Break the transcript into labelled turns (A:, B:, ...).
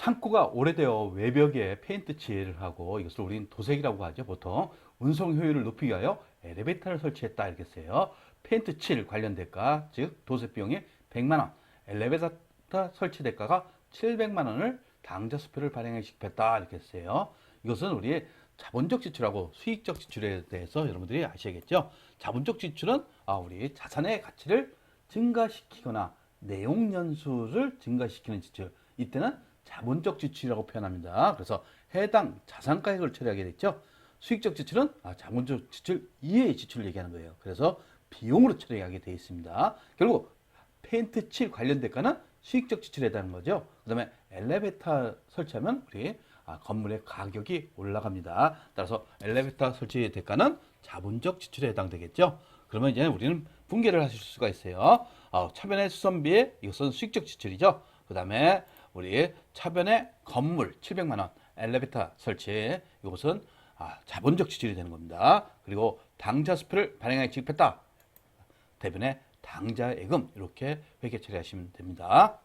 A: 창고가 오래되어 외벽에 페인트 칠을 하고 이것을 우리는 도색이라고 하죠. 보통 운송 효율을 높이기 위하여 엘리베이터를 설치했다 이렇게 써요. 페인트 칠 관련 대가 즉 도색 비용이 100만 원, 엘리베이터 설치 대가가 700만 원을 당좌 수표를 발행해 집했다 이렇게 써요. 이것은 우리의 자본적 지출하고 수익적 지출에 대해서 여러분들이 아셔야겠죠. 자본적 지출은 아, 우리 자산의 가치를 증가시키거나 내용 연수를 증가시키는 지출. 이때는 자본적 지출이라고 표현합니다. 그래서 해당 자산가액을 처리하게 됐죠. 수익적 지출은 아, 자본적 지출 이외의 지출을 얘기하는 거예요. 그래서 비용으로 처리하게 되어 있습니다. 결국 페인트 칠 관련 대가는 수익적 지출에 해당하는 거죠. 그 다음에 엘리베이터 설치하면 우리 아, 건물의 가격이 올라갑니다. 따라서 엘리베이터 설치 대가는 자본적 지출에 해당되겠죠. 그러면 이제 우리는 분개를 하실 수가 있어요. 아, 차변의 수선비에 이것은 수익적 지출이죠. 그 다음에 우리 차변의 건물 700만 원, 엘리베이터 설치 이것은 아, 자본적 지출이 되는 겁니다. 그리고 당좌 수표를 발행하여 지급했다. 대변에 당좌 예금 이렇게 회계 처리하시면 됩니다.